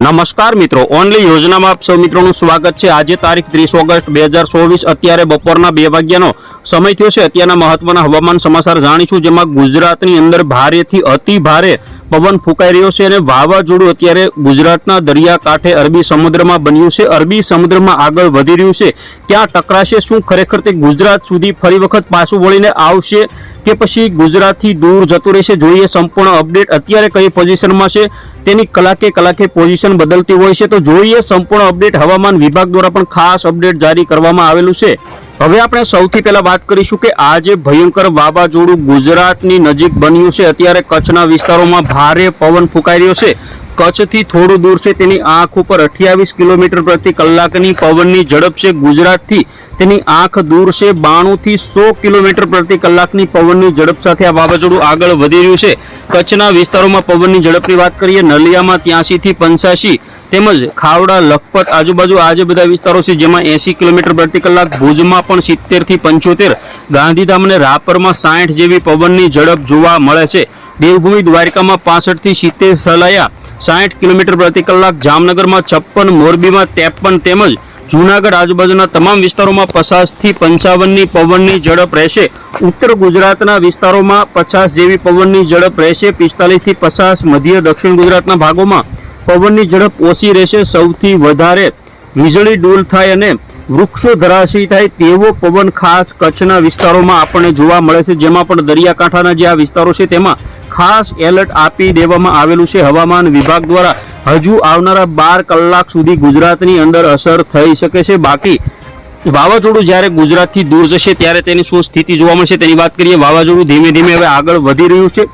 નમસ્કાર મિત્રો, ઓનલી યોજનામાં આપ સૌ મિત્રોનું સ્વાગત છે. આજે તારીખ ત્રીસ ઓગસ્ટ બે હજાર ચોવીસ, અત્યારે બપોરના બે વાગ્યાનો સમય થયો છે. અત્યારના મહત્વના હવામાન સમાચાર જાણીશું, જેમાં ગુજરાતની અંદર ભારેથી અતિ ભારે પવન ફૂંકાઈ રહ્યો છે અને વાવાઝોડું અત્યારે ગુજરાતના દરિયાકાંઠે અરબી સમુદ્રમાં બન્યું છે. અરબી સમુદ્રમાં આગળ વધી રહ્યું છે. ક્યાં ટકરાશે, શું ખરેખર તે ગુજરાત સુધી ફરી વખત પાછું વળીને આવશે? કે પછી ગુજરાતથી દૂર જતું રહેશે, જોઈએ સંપૂર્ણ અપડેટ અત્યારે કઈ પોઝિશનમાં છે, તેની કલાકે કલાકે પોઝિશન બદલતી હોય છે, તો જોઈએ સંપૂર્ણ અપડેટ હવામાન વિભાગ દ્વારા પણ ખાસ અપડેટ જારી કરવામાં આવેલું છે. હવે આપણે સૌથી પહેલા વાત કરીશું કે આ જે ભયંકર વાવાઝોડું ગુજરાતની નજીક બન્યું છે, અત્યારે કચ્છના વિસ્તારોમાં ભારે પવન ફૂંકાઈ રહ્યો છે. કચ્છથી થોડું દૂર છે, તેની આંખ ઉપર અઠ્યાવીસ કિલોમીટર પ્રતિ કલાકની પવનની ઝડપ છે. ગુજરાતથી તેની આંખ દૂર છે, બાણુંથી સો કિલોમીટર પ્રતિ કલાકની પવનની ઝડપ સાથે આ વાવાઝોડું આગળ વધી રહ્યું છે. કચ્છના વિસ્તારોમાં પવનની ઝડપની વાત કરીએ, નલિયામાં ત્યાંસીથી પંચ્યાસી તેમજ ખાવડા, લખપત આજુબાજુ આ જે બધા વિસ્તારો છે, જેમાં એંસી કિલોમીટર પ્રતિ કલાક, ભુજમાં પણ સિત્તેરથી પંચોતેર, ગાંધીધામ અને રાપરમાં સાઠ જેવી પવનની ઝડપ જોવા મળે છે. દેવભૂમિ દ્વારકામાં પાસઠથી સિત્તેર સલાયા સાઠ કિલોમીટર પ્રતિ કલાક જામનગરમાં છપ્પન, મોરબીમાં ત્રેપન તેમજ જૂનાગઢ આજુબાજુના તમામ વિસ્તારોમાં પચાસથી પંચાવનની પવનની ઝડપ રહેશે. ઉત્તર ગુજરાતના વિસ્તારોમાં પચાસ જેવી પવનની ઝડપ રહેશે. પિસ્તાલીસથી પચાસ મધ્ય દક્ષિણ ગુજરાતના ભાગોમાં પવનની ઝડપ ઓછી રહેશે. સૌથી વધારે વીજળી ડૂલ થાય અને વૃક્ષો ધરાશી થાય તેવો પવન ખાસ કચ્છના વિસ્તારોમાં આપણને જોવા મળે છે. જેમાં પણ દરિયાકાંઠાના જે આ વિસ્તારો છે, તેમાં ખાસ એલર્ટ આપી દેવામાં આવેલું છે. હવામાન વિભાગ દ્વારા હજુ આવનારા બાર કલાક સુધી ગુજરાતની અંદર અસર થઈ શકે છે. બાકી વાવાઝોડું જ્યારે ગુજરાતથી દૂર જશે ત્યારે તેની શું સ્થિતિ જોવા મળશે તેની વાત કરીએ. વાવાઝોડું ધીમે ધીમે હવે આગળ વધી રહ્યું છે.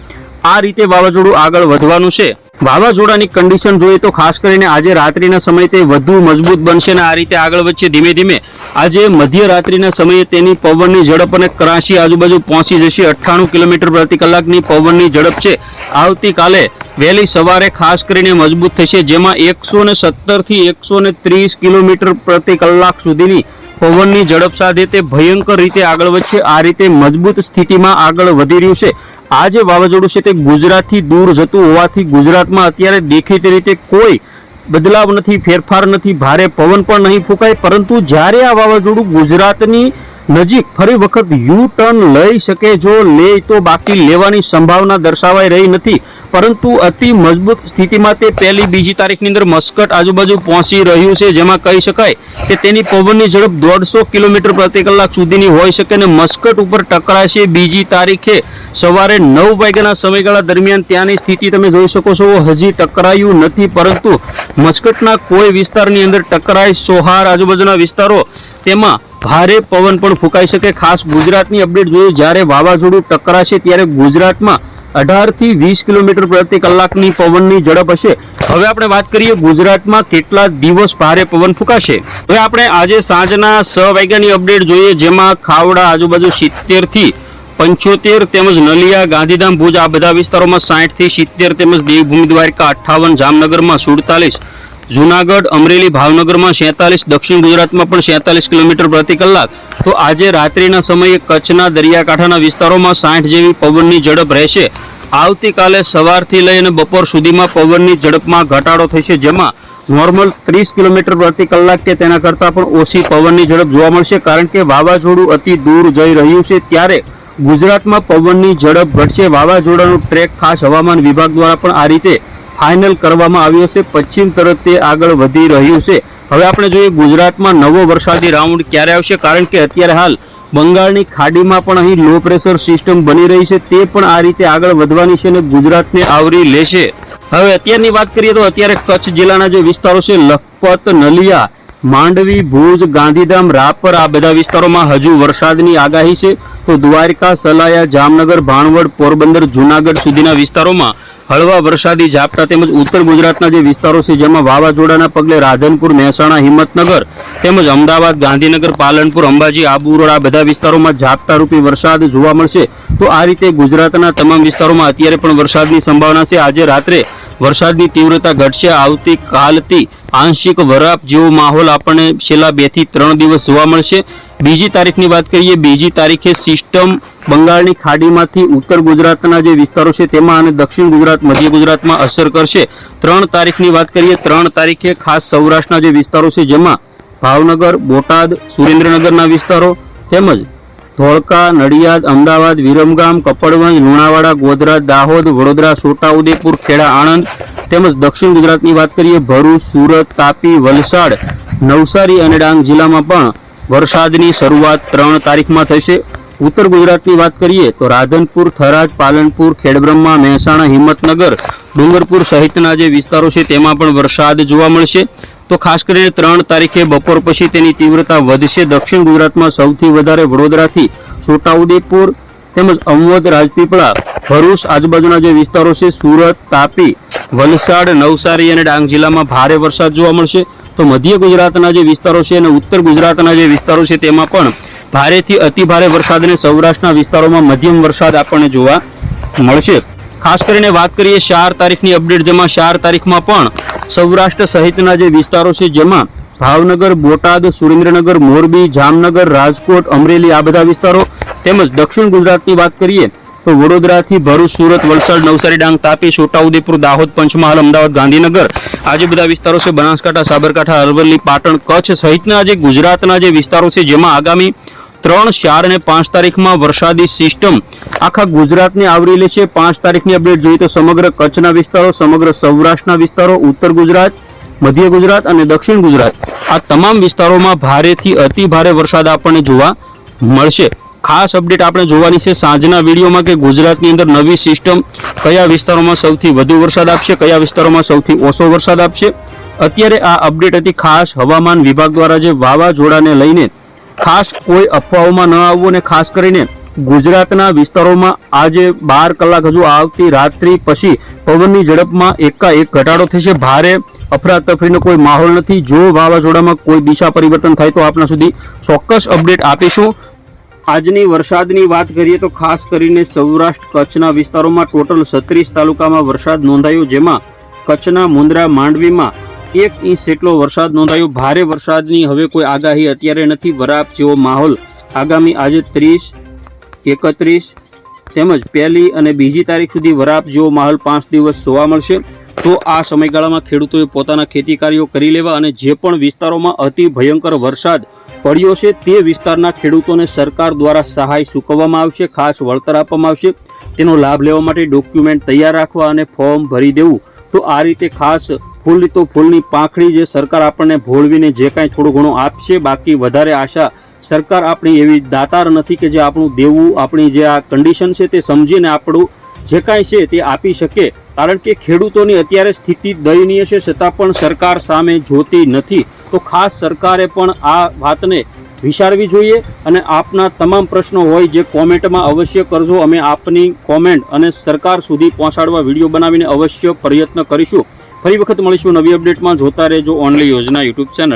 આ રીતે વાવાઝોડું આગળ વધવાનું છે. વાવાઝોડાની કન્ડિશન જોઈએ તો ખાસ કરીને આજે રાત્રિના સમયે તે વધુ મજબૂત બનશે અને આ રીતે આગળ વધશે ધીમે ધીમે. આજે મધ્યરાત્રિના સમયે તેની પવનની ઝડપ અને કરાચી આજુબાજુ પહોંચી જશે. અઠ્ઠાણું કિલોમીટર પ્રતિ કલાકની પવનની ઝડપ છે. આવતીકાલે વહેલી સવારે ખાસ કરીને મજબૂત થશે, જેમાં એકસો ને સત્તરથી એકસો ને ત્રીસ કિલોમીટર પ્રતિ કલાક સુધીની પવનની ઝડપ સાથે તે ભયંકર રીતે આગળ વધશે. આ રીતે મજબૂત સ્થિતિમાં આગળ વધી રહ્યું છે. આ જે વાવાઝોડું છે તે ગુજરાતથી દૂર જતું હોવાથી ગુજરાતમાં અત્યારે દેખીતી રીતે કોઈ બદલાવ નથી, ફેરફાર નથી, ભારે પવન પણ નહીં ફૂંકાય, પરંતુ જ્યારે આ વાવાઝોડું ગુજરાતની નજીક ફરી વખત યુ ટર્ન લઈ શકે જો લે તો બાકી લેવાની સંભાવના દર્શાવાઈ રહી નથી. પરંતુ અતિ મજબૂત સ્થિતિમાં તે પહેલી બીજી તારીખની અંદર મસ્કટ આજુબાજુ પહોંચી રહ્યું છે, જેમાં કહી શકાય કે તેની પવનની ઝડપ દોઢસો કિલોમીટર પ્રતિ કલાક સુધીની હોઈ શકે અને મસ્કટ ઉપર ટકરાશે બીજી તારીખે સવારે નવ વાગ્યાના સમયગાળા દરમિયાન ત્યાંની સ્થિતિ તમે જોઈ શકો છો. હજી ટકરાયું નથી, પરંતુ મસ્કટના કોઈ વિસ્તારની અંદર ટકરાય સોહાર આજુબાજુના વિસ્તારો તેમાં ભારે પવન પણ ફૂંકાઈ શકે. ખાસ ગુજરાતની અપડેટ જોયું જ્યારે વાવાઝોડું ટકરાશે ત્યારે ગુજરાતમાં અઢારથી વીસ કિલોમીટર પ્રતિ કલાકની પવનની ઝડપ હશે. હવે આપણે વાત કરીએ ગુજરાતમાં કેટલા દિવસ ભારે પવન ફૂંકાશે. હવે આપણે આજે સાંજના છ વાગ્યાની અપડેટ જોઈએ, જેમાં ખાવડા, આજુબાજુ સિત્તેરથી પંચોતેર તેમજ નલિયા, ગાંધીધામ, ભુજ આ બધા વિસ્તારોમાં સાઠથી સિત્તેર તેમજ દેવભૂમિ દ્વારકા, અઠ્ઠાવન, જામનગરમાં સુડતાલીસ જુનાગઢ, અમરેલી, ભાવનગરમાં સેતાલીસ, દક્ષિણ ગુજરાતમાં પણ સેતાલીસ કિલોમીટર પ્રતિ કલાક. તો આજે રાત્રિના સમયે કચ્છના દરિયાકાંઠાના વિસ્તારોમાં સાઠ જેવી પવનની ઝડપ રહેશે. આવતીકાલે સવારથી લઈને બપોર સુધીમાં પવનની ઝડપમાં ઘટાડો થશે, જેમાં નોર્મલ ત્રીસ કિલોમીટર પ્રતિ કલાક કે તેના કરતાં પણ ઓછી પવનની ઝડપ જોવા મળશે. કારણ કે વાવાઝોડું અતિ દૂર જઈ રહ્યું છે, ત્યારે ગુજરાતમાં પવનની ઝડપ ઘટશે. વાવાઝોડાનો ટ્રેક ખાસ હવામાન વિભાગ દ્વારા પણ આ રીતે ફાઇનલ કરવામાં આવ્યો છે. પશ્ચિમ તરફ તે આગળ વધી રહ્યું છે. હવે આપણે જોઈએ ગુજરાતમાં નવો વરસાદી રાઉન્ડ ક્યારે આવશે? કારણ કે અત્યારે હાલ બંગાળની ખાડીમાં પણ અહીં લો પ્રેશર સિસ્ટમ બની રહી છે. તે પણ આ રીતે આગળ વધવાની છે અને ગુજરાતને આવરી લેશે. હવે અત્યારની વાત કરીએ તો અત્યારે કચ્છ જિલ્લાના જે વિસ્તારો છે, લખપત, નલિયા, માંડવી, ભુજ, ગાંધીધામ, રાપર, આ બધા વિસ્તારોમાં હજુ વરસાદની આગાહી છે. તો દ્વારકા, સલાયા, જામનગર, ભાણવડ, પોરબંદર, જુનાગઢ સુધીના વિસ્તારોમાં હળવા વરસાદી ઝાપટા તેમજ ઉત્તર ગુજરાતના જે વિસ્તારો છે, જેમાં વાવાઝોડાના પગલે રાધનપુર, મહેસાણા, હિંમતનગર તેમજ અમદાવાદ, ગાંધીનગર, પાલનપુર, અંબાજી આબુ રોડ આ બધા વિસ્તારોમાં ઝાપટારૂપી વરસાદ જોવા મળશે. તો આ રીતે ગુજરાતના તમામ વિસ્તારોમાં અત્યારે પણ વરસાદની સંભાવના છે. આજે રાત્રે વરસાદની તીવ્રતા ઘટશે. આવતીકાલથી આંશિક વરાપ જેવો માહોલ આપણને છેલ્લા બેથી ત્રણ દિવસ જોવા મળશે. બીજી તારીખની વાત કરીએ, બીજી તારીખે સિસ્ટમ બંગાળની ખાડીમાંથી ઉત્તર ગુજરાતના જે વિસ્તારો છે તેમાં અને દક્ષિણ ગુજરાત, મધ્ય ગુજરાતમાં અસર કરશે. ત્રણ તારીખની વાત કરીએ, ત્રણ તારીખે ખાસ સૌરાષ્ટ્રના જે વિસ્તારો છે, જેમાં ભાવનગર, બોટાદ, સુરેન્દ્રનગરના વિસ્તારો તેમજ ધોળકા, નડિયાદ, અમદાવાદ, વિરમગામ, કપડવંજ, લુણાવાડા, ગોધરા, દાહોદ, વડોદરા છોટાઉદેપુર ખેડા, આણંદ તેમજ દક્ષિણ ગુજરાતની વાત કરીએ, ભરૂચ, સુરત, તાપી, વલસાડ, નવસારી અને ડાંગ જિલ્લામાં પણ વરસાદની શરૂઆત ત્રણ તારીખમાં થશે. ઉત્તર ગુજરાતની વાત કરીએ તો રાધનપુર, થરાદ, પાલનપુર, ખેડબ્રહ્મા, મહેસાણા, હિંમતનગર, ડુંગરપુર સહિતના જે વિસ્તારો છે તેમાં પણ વરસાદ જોવા મળશે. તો ખાસ કરીને ત્રણ તારીખે બપોર પછી તેની તીવ્રતા વધશે. દક્ષિણ ગુજરાતમાં સૌથી વધારે વડોદરાથી છોટાઉદેપુર તેમજ અમવદ, રાજપીપળા, ભરૂચ આજુબાજુના જે વિસ્તારો છે, સુરત, તાપી, વલસાડ, નવસારી અને ડાંગ જિલ્લામાં ભારે વરસાદ જોવા મળશે. તો મધ્ય ગુજરાતના જે વિસ્તારો છે અને ઉત્તર ગુજરાતના જે વિસ્તારો છે તેમાં પણ ભારેથી અતિ ભારે વરસાદ અને સૌરાષ્ટ્રના વિસ્તારોમાં મધ્યમ વરસાદ આપણને જોવા મળશે. ખાસ કરીને વાત કરીએ ચાર તારીખની અપડેટ, જેમાં ચાર તારીખમાં પણ સૌરાષ્ટ્ર સહિતના જે વિસ્તારો છે, જેમાં ભાવનગર, બોટાદ, સુરેન્દ્રનગર, મોરબી, જામનગર, રાજકોટ, અમરેલી આ બધા વિસ્તારો તેમજ દક્ષિણ ગુજરાતની વાત કરીએ તો વડોદરાથી ભરૂચ, સુરત, વલસાડ, નવસારી, ડાંગ, તાપી, છોટાઉદેપુર, દાહોદ, પંચમહાલ, અમદાવાદ, ગાંધીનગર આ જે બધા વિસ્તારો છે બનાસકાંઠા, સાબરકાંઠા, અરવલ્લી, પાટણ, કચ્છ સહિતના જે ગુજરાતના જે વિસ્તારો છે, જેમાં આગામી ત્રણ, ચાર અને પાંચ તારીખમાં વરસાદી સિસ્ટમ આખા ગુજરાતને આવરી છે. પાંચ તારીખની અપડેટ જોઈએ તો સમગ્ર કચ્છના વિસ્તારો, સમગ્ર સૌરાષ્ટ્રના વિસ્તારો, ઉત્તર ગુજરાત, મધ્ય ગુજરાત અને દક્ષિણ ગુજરાત આ તમામ વિસ્તારોમાં ભારેથી અતિ ભારે વરસાદ આપણને જોવા મળશે. ખાસ અપડેટ આપણે જોવાની છે સાંજના વિડીયોમાં કે ગુજરાતની અંદર નવી સિસ્ટમ કયા વિસ્તારોમાં સૌથી વધુ વરસાદ આપશે, કયા વિસ્તારોમાં સૌથી ઓછો વરસાદ આપશે? અત્યારે આ અપડેટ હતી ખાસ હવામાન વિભાગ દ્વારા જે વાવાઝોડાને લઈને ખાસ કોઈ અફવાઓમાં ન આવવું અને ખાસ કરીને ગુજરાતના વિસ્તારોમાં આજે બાર કલાક હજુ આવતી રાત્રિ પછી પવનની ઝડપમાં એકાએક ઘટાડો થશે. ભારે અફરાતફરીનો કોઈ માહોલ નથી. જો વાવાઝોડામાં કોઈ દિશા પરિવર્તન થાય તો આપણા સુધી ચોક્કસ અપડેટ આપીશું. આજની વરસાદની વાત કરીએ તો ખાસ કરીને સૌરાષ્ટ્ર કચ્છના વિસ્તારોમાં ટોટલ છત્રીસ તાલુકામાં વરસાદ નોંધાયો, જેમાં કચ્છના મુંદ્રા માંડવીમાં એક ઇંચ જેટલો વરસાદ નોંધાયો. ભારે વરસાદની હવે કોઈ આગાહી અત્યારે નથી. વરાપ જેવો માહોલ આગામી આજે ત્રીસ, એકત્રીસ તેમજ પહેલી અને બીજી તારીખ સુધી વરાપ જેવો માહોલ પાંચ દિવસ જોવા મળશે. તો આ સમયગાળામાં ખેડૂતોએ પોતાના ખેતી કાર્યો કરી લેવા અને જે પણ વિસ્તારોમાં અતિ ભયંકર વરસાદ પડ્યો છે તે વિસ્તારના ખેડૂતોને સરકાર દ્વારા સહાય ચૂકવવામાં આવશે, ખાસ વળતર આપવામાં આવશે. તેનો લાભ લેવા માટે ડોક્યુમેન્ટ તૈયાર રાખવા અને ફોર્મ ભરી દેવું. તો આ રીતે ખાસ ફૂલ તો ફૂલની પાંખડી જે સરકાર આપણને ભોળવીને જે કાંઈ થોડું ઘણું આપશે, બાકી વધારે આશા સરકાર આપણી એવી દાતાર નથી કે જે આપણું દેવું, આપણી જે આ કન્ડિશન છે તે સમજીને આપણું જે કાંઈ છે તે આપી શકે. કારણ કે ખેડૂતોની અત્યારે સ્થિતિ દયનીય છે, છતાં પણ સરકાર સામે જોતી નથી. તો ખાસ સરકારે પણ આ વાતને વિચારવી જોઈએ અને આપના તમામ પ્રશ્નો હોય જે કોમેન્ટમાં અવશ્ય કરજો. અમે આપની કોમેન્ટ અને સરકાર સુધી પહોંચાડવા વીડિયો બનાવીને અવશ્ય પ્રયત્ન કરીશું. ફરી વખત મળીશું નવી અપડેટમાં. જોતા રહેજો ઓનલી યોજના યુટ્યુબ ચેનલ.